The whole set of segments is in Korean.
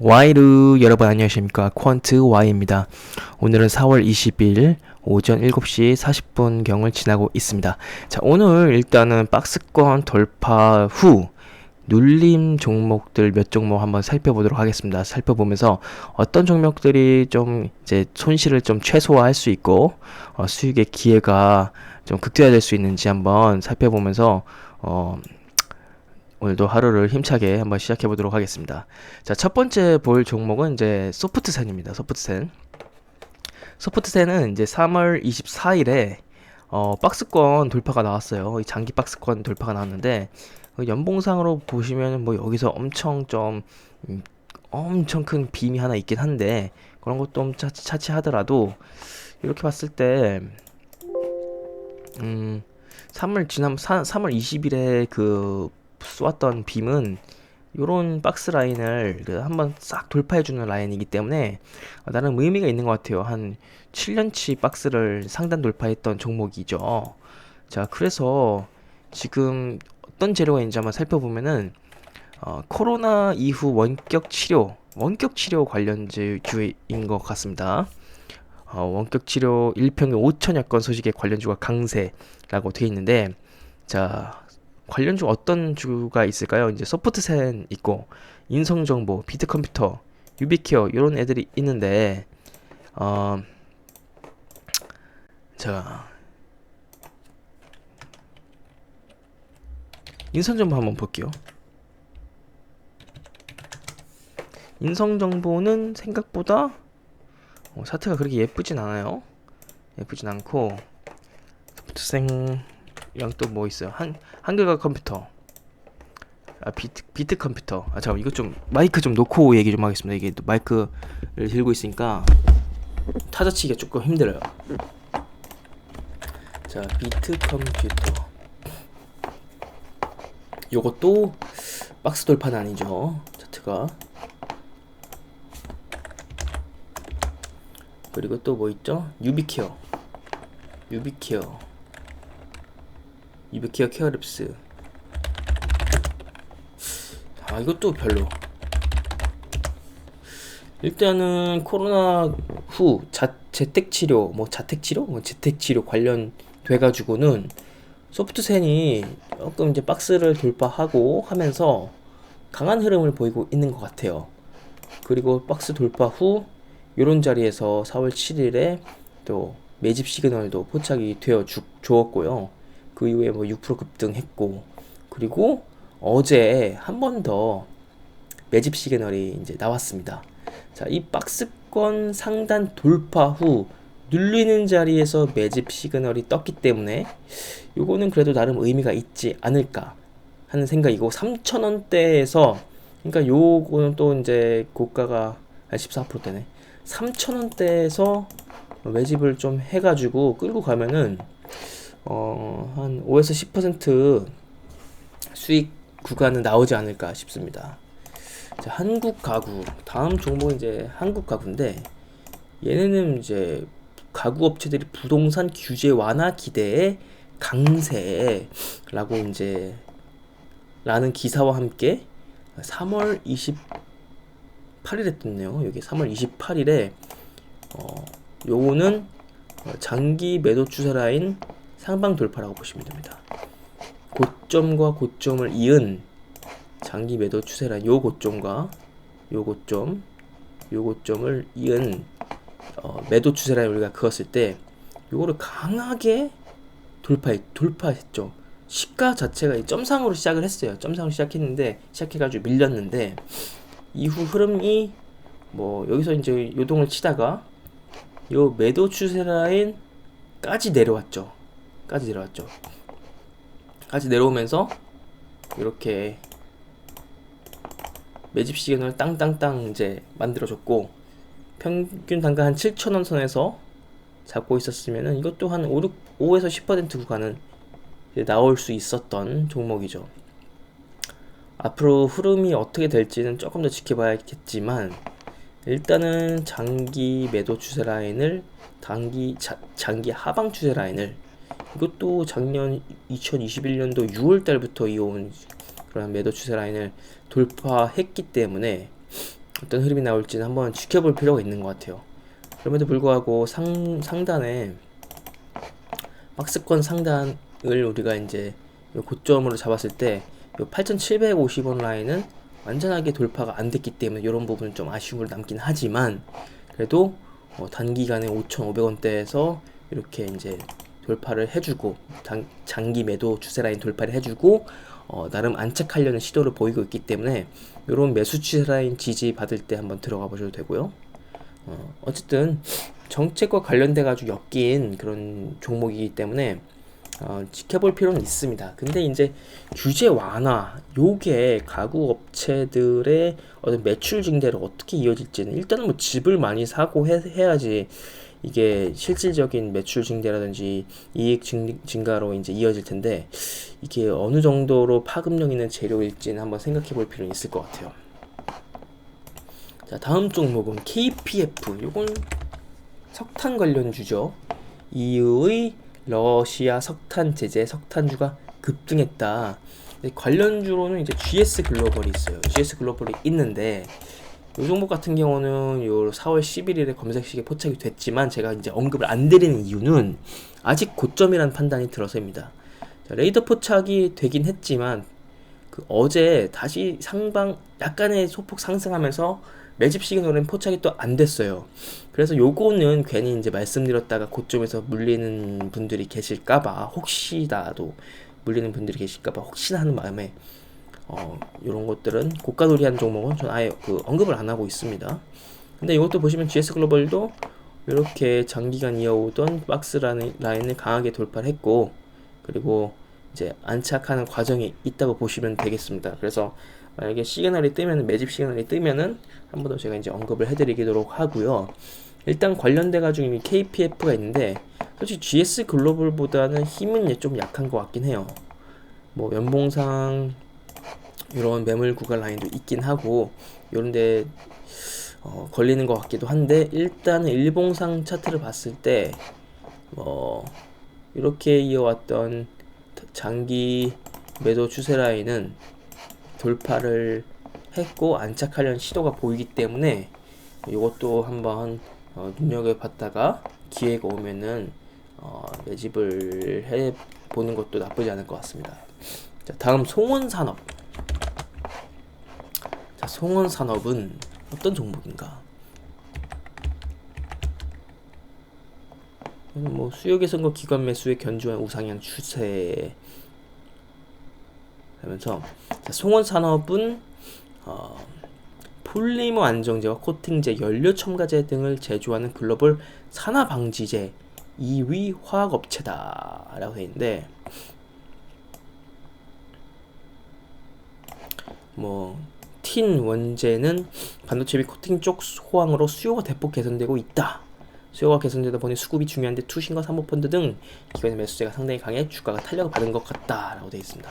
와이르 여러분 안녕하십니까 퀀트 Y입니다. 오늘은 4월 20일 오전 7시 40분 경을 지나고 있습니다. 자 오늘 일단은 박스권 돌파 후 눌림 종목들 몇 종목 한번 살펴보도록 하겠습니다. 살펴보면서 어떤 종목들이 좀 이제 손실을 좀 최소화할 수 있고 어, 수익의 기회가 좀 극대화될 수 있는지 한번 살펴보면서 어, 오늘도 하루를 힘차게 한번 시작해 보도록 하겠습니다. 자, 첫 번째 볼 종목은 이제 소프트센입니다. 소프트센. 소프트센은 이제 3월 24일에 어, 박스권 돌파가 나왔어요. 이 장기 박스권 돌파가 나왔는데 그 연봉상으로 보시면 뭐 여기서 엄청 좀 음, 엄청 큰 빔이 하나 있긴 한데 그런 것도 차치, 차치 하더라도 이렇게 봤을 때 음, 3월 지난 3, 3월 20일에 그 쏘았던 빔은 요런 박스 라인을 그 한번 싹 돌파해주는 라인이기 때문에 나름 의미가 있는 것 같아요. 한 7년치 박스를 상단 돌파했던 종목이죠. 자, 그래서 지금 어떤 재료가 있는지 한번 살펴보면은 어, 코로나 이후 원격 치료, 원격 치료 관련주인 것 같습니다. 어, 원격 치료 일평균 5천여 건 소식의 관련주가 강세라고 되어 있는데, 자, 관련주 어떤 주가 있을까요? 이제 소프트센 있고 인성정보, 비트컴퓨터, 유비케어 이런 애들이 있는데 어, 자 인성정보 한번 볼게요. 인성정보는 생각보다 어, 사트가 그렇게 예쁘진 않아요. 예쁘진 않고 소프트센 이랑 또 뭐 있어요? 한 한글과 컴퓨터. 아 비트 비트 컴퓨터. 아 잠깐 이거 좀 마이크 좀 놓고 얘기 좀 하겠습니다. 이게 또 마이크를 들고 있으니까 타자치기가 조금 힘들어요. 자 비트 컴퓨터. 요것도 박스 돌파는 아니죠. 차트가. 그리고 또 뭐 있죠? 유비케어. 유비케어. 이브케어 케어립스. 아 이것도 별로. 일단은 코로나 후 자, 재택치료 뭐 자택치료? 뭐 재택치료 관련 돼가지고는 소프트센이 조금 이제 박스를 돌파하고 하면서 강한 흐름을 보이고 있는 것 같아요. 그리고 박스 돌파 후 이런 자리에서 4월 7일에 또 매집 시그널도 포착이 되어 주, 주었고요 그 이후에 뭐 6% 급등했고 그리고 어제 한 번 더 매집 시그널이 이제 나왔습니다. 자, 이 박스권 상단 돌파 후 눌리는 자리에서 매집 시그널이 떴기 때문에 요거는 그래도 나름 의미가 있지 않을까 하는 생각이고 3,000원대에서 그러니까 요거는 또 이제 고가가 14%대네. 3,000원대에서 매집을 좀 해가지고 끌고 가면은 어, 한 5에서 10% 수익 구간은 나오지 않을까 싶습니다. 자, 한국 가구. 다음 종목은 이제 한국 가구인데 얘네는 이제 가구 업체들이 부동산 규제 완화 기대에 강세라고 이제 라는 기사와 함께 3월 28일에 떴네요. 여기 3월 28일에 어, 요거는 장기 매도 추세 라인 상방 돌파라고 보시면 됩니다. 고점과 고점을 이은 장기 매도 추세란 요 고점과 요 고점, 요 고점을 이은 어, 매도 추세라 우리가 그었을 때 요거를 강하게 돌파 돌파했죠. 시가 자체가 점상으로 시작을 했어요. 점상으로 시작했는데 시작해가지고 밀렸는데 이후 흐름이 뭐 여기서 이제 요동을 치다가 요 매도 추세 라인까지 내려왔죠. 까지 내려왔죠. 까지 내려오면서 이렇게 매집 시간을 땅땅땅 이제 만들어줬고 평균 단가 한 7천원 선에서 잡고 있었으면은 이것도 한 5, 6, 5에서 10% 구간은 나올 수 있었던 종목이죠. 앞으로 흐름이 어떻게 될지는 조금 더 지켜봐야겠지만 일단은 장기 매도 추세 라인을 단기 자, 장기 하방 추세 라인을 이것도 작년 2021년도 6월 달부터 이어온 그런 매도 추세 라인을 돌파했기 때문에 어떤 흐름이 나올지는 한번 지켜볼 필요가 있는 것 같아요. 그럼에도 불구하고 상, 상단에 박스권 상단을 우리가 이제 요 고점으로 잡았을 때, 요 8,750원 라인은 완전하게 돌파가 안 됐기 때문에 이런 부분은 좀 아쉬운 걸 남긴 하지만 그래도 어, 단기간에 5,500원대에서 이렇게 이제 돌파를 해주고 장, 장기 매도 추세 라인 돌파를 해주고 어, 나름 안착하려는 시도를 보이고 있기 때문에 이런 매수 추세 라인 지지 받을 때 한번 들어가 보셔도 되고요. 어, 어쨌든 정책과 관련돼 가지고 엮인 그런 종목이기 때문에 어, 지켜볼 필요는 있습니다. 근데 이제 규제 완화, 요게 가구 업체들의 어떤 매출 증대를 어떻게 이어질지는 일단은 뭐 집을 많이 사고 해, 해야지 이게 실질적인 매출 증대라든지 이익 증, 증가로 이제 이어질 텐데 이게 어느 정도로 파급력 있는 재료일지는 한번 생각해 볼 필요는 있을 것 같아요. 자, 다음 종목은 KPF. 요건 석탄 관련주죠. EU의 러시아 석탄 제재 석탄주가 급등했다. 관련주로는 이제 GS 글로벌이 있어요. GS 글로벌이 있는데 이 종목 같은 경우는 요 4월 11일에 검색식에 포착이 됐지만 제가 이제 언급을 안 드리는 이유는 아직 고점이라는 판단이 들어서입니다. 자, 레이더 포착이 되긴 했지만 그 어제 다시 상방 약간의 소폭 상승하면서 매집 시그널은 포착이 또 안 됐어요. 그래서 요거는 괜히 이제 말씀드렸다가 고점에서 물리는 분들이 계실까봐 혹시라도 물리는 분들이 계실까봐 혹시나 하는 마음에 어, 이런 것들은 고가놀이하는 종목은 전 아예 그 언급을 안 하고 있습니다. 근데 이것도 보시면 GS 글로벌도 이렇게 장기간 이어오던 박스 라인을 강하게 돌파를 했고 그리고 이제 안착하는 과정이 있다고 보시면 되겠습니다. 그래서 만약에 시그널이 뜨면 매집 시그널이 뜨면은 한 번 더 제가 이제 언급을 해드리도록 하고요. 일단 관련돼 가지고 이미 KPF가 있는데 솔직히 GS 글로벌보다는 힘은 좀 약한 것 같긴 해요. 뭐 연봉상 이런 매물 구간 라인도 있긴 하고 이런데 어, 걸리는 것 같기도 한데 일단은 일봉상 차트를 봤을 때 뭐 이렇게 이어왔던 장기 매도 추세 라인은 돌파를 했고 안착하려는 시도가 보이기 때문에 이것도 한번 어, 눈여겨봤다가 기회가 오면은 어, 매집을 해 보는 것도 나쁘지 않을 것 같습니다. 자, 다음 송원산업. 자, 송원산업은 어떤 종목인가? 뭐 수요 개선과 기관 매수의 견조한 우상향 추세 하면서 송원 산업은 어, 폴리머 안정제와 코팅제, 연료 첨가제 등을 제조하는 글로벌 산화 방지제 2위 화학업체다 라고 되어 있는데 뭐 틴 원재는 반도체 및 코팅 쪽 호황으로 수요가 대폭 개선되고 있다. 수요가 개선되다 보니 수급이 중요한데 투신과 사모펀드 등 기관의 매수세가 상당히 강해 주가가 탄력을 받은 것 같다라고 되어 있습니다.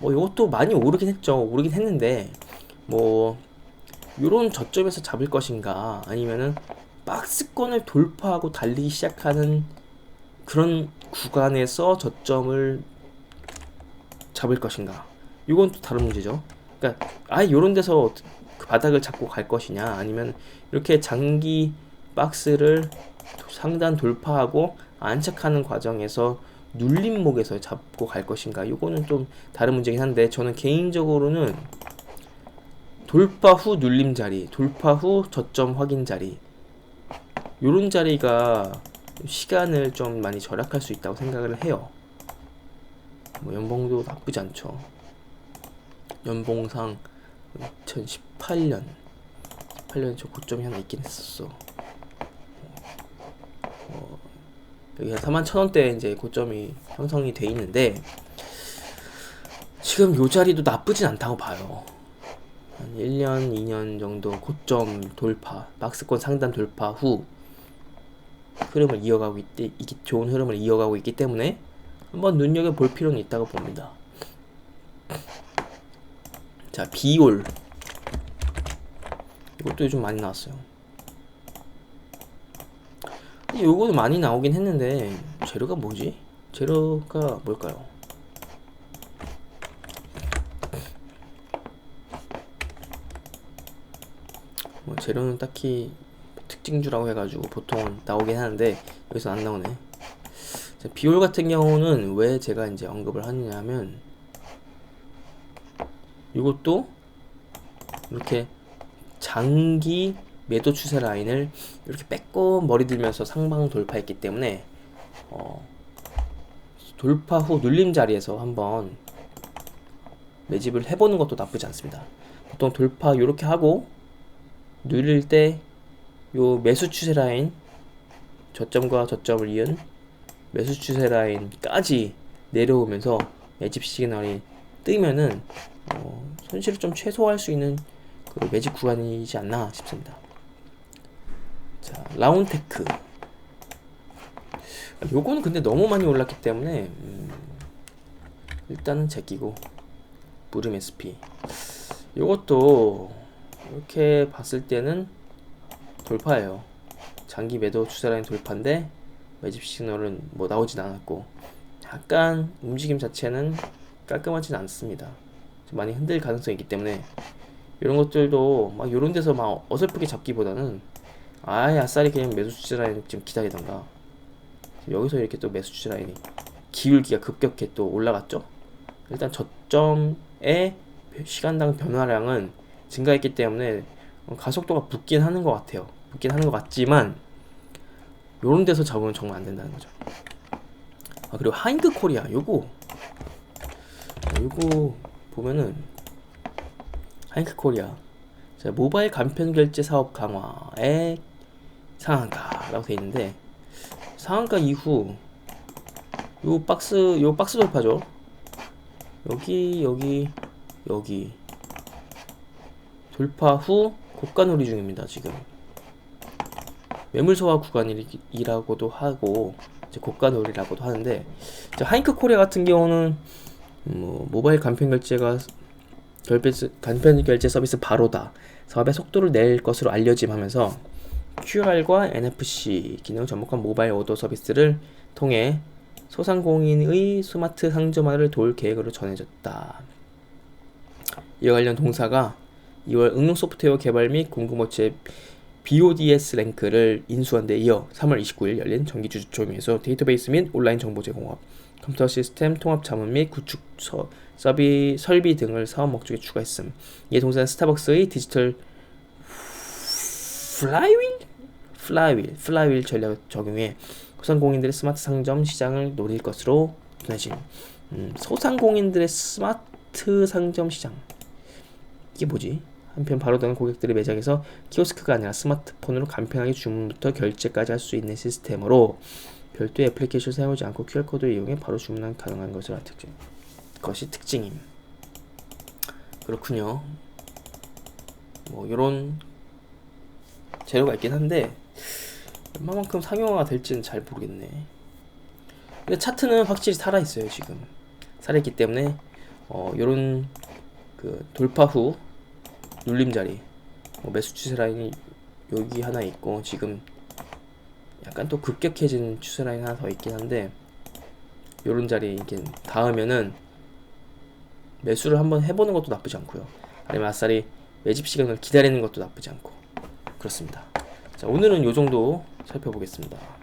뭐 이것도 많이 오르긴 했죠. 오르긴 했는데 뭐 요런 저점에서 잡을 것인가 아니면은 박스권을 돌파하고 달리기 시작하는 그런 구간에서 저점을 잡을 것인가 이건 또 다른 문제죠. 그러니까 아예 요런 데서 그 바닥을 잡고 갈 것이냐 아니면 이렇게 장기 박스를 상단 돌파하고 안착하는 과정에서 눌림목에서 잡고 갈 것인가 이거는 좀 다른 문제긴 한데 저는 개인적으로는 돌파 후 눌림 자리, 돌파 후 저점 확인 자리 요런 자리가 시간을 좀 많이 절약할 수 있다고 생각을 해요. 뭐 연봉도 나쁘지 않죠. 연봉상 2018년 18년 저 고점이 하나 있긴 했었어. 여기 한 4만 천 원대 이제 고점이 형성이 돼 있는데 지금 요 자리도 나쁘진 않다고 봐요. 한 1년, 2년 정도 고점 돌파, 박스권 상단 돌파 후 흐름을 이어가고 있기 좋은 흐름을 이어가고 있기 때문에 한번 눈여겨 볼 필요는 있다고 봅니다. 자, 비올 이것도 요즘 많이 나왔어요. 요거는 많이 나오긴 했는데 재료가 뭐지? 재료가 뭘까요? 뭐 재료는 딱히 특징주라고 해가지고 보통 나오긴 하는데 여기서 안 나오네. 자, 비올 같은 경우는 왜 제가 이제 언급을 하느냐 하면 이것도 이렇게 장기 매도 추세 라인을 이렇게 뺏고 머리 들면서 상방 돌파했기 때문에 어, 돌파 후 눌림 자리에서 한번 매집을 해보는 것도 나쁘지 않습니다. 보통 돌파 이렇게 하고 눌릴 때 요 매수 추세 라인 저점과 저점을 이은 매수 추세 라인까지 내려오면서 매집 시그널이 뜨면은 어, 손실을 좀 최소화할 수 있는 그 매집 구간이지 않나 싶습니다. 자, 라운테크. 요거는 근데 너무 많이 올랐기 때문에 음, 일단은 제끼고 무름 SP. 요것도 이렇게 봤을 때는 돌파예요. 장기 매도 추세라인 돌파인데 매집 시그널은 뭐 나오진 않았고 약간 움직임 자체는 깔끔하진 않습니다. 좀 많이 흔들 가능성이 있기 때문에 이런 것들도 막 이런 데서 막 어설프게 잡기보다는 아예 아싸리 그냥 매수 추세 라인 지금 기다리던가 여기서 이렇게 또 매수 추세 라인이 기울기가 급격히 또 올라갔죠. 일단 저점의 시간당 변화량은 증가했기 때문에 가속도가 붙긴 하는 것 같아요. 붙긴 하는 것 같지만 요런 데서 잡으면 정말 안 된다는 거죠. 아 그리고 하인드 코리아 요거 요거 보면은 하인드 코리아. 자, 모바일 간편 결제 사업 강화의 상한가라고 돼 있는데 상한가 이후 요 박스 요 박스 돌파죠. 여기 여기 여기. 돌파 후 고가 놀이 중입니다 지금. 매물 소화 구간이라고도 하고 이제 고가 놀이라고도 하는데 하이크 코리아 같은 경우는 뭐 모바일 간편 결제가 결제 간편 결제 서비스 바로다 사업의 속도를 낼 것으로 알려짐하면서 QR과 NFC 기능 접목한 모바일 오더 서비스를 통해 소상공인의 스마트 상점화를 도울 계획으로 전해졌다. 이와 관련 동사가 2월 응용 소프트웨어 개발 및 공급업체 BODS 랭크를 인수한 데 이어 3월 29일 열린 정기주주 조임에서 데이터베이스 및 온라인 정보 제공업, 컴퓨터 시스템 통합 자문 및 구축 서, 서비, 설비 등을 사업 목적에 추가했음. 이에 동사는 스타벅스의 디지털 플라이윌? 플라이윌, 플라이윌 전략 적용해 소상공인들의 스마트 상점 시장을 노릴 것으로 전해짐. 음, 소상공인들의 스마트 상점 시장. 이게 뭐지? 한편 바로 되는 고객들의 매장에서 키오스크가 아니라 스마트폰으로 간편하게 주문부터 결제까지 할 수 있는 시스템으로 별도의 애플리케이션 사용하지 않고 QR코드를 이용해 바로 주문 가능한 것을 특징. 것이 특징임. 그렇군요. 뭐 이런 재료가 있긴 한데 얼마만큼 상용화가 될지는 잘 모르겠네. 근데 차트는 확실히 살아 있어요 지금. 살아 있기 때문에 어 이런 그 돌파 후 눌림 자리 뭐 매수 추세 라인이 여기 하나 있고 지금 약간 또 급격해진 추세 라인 하나 더 있긴 한데 요런 자리 이게 닿으면은 매수를 한번 해보는 것도 나쁘지 않고요. 아니면 아싸리 매집 시간을 기다리는 것도 나쁘지 않고. 그렇습니다. 자 오늘은 요 정도 살펴보겠습니다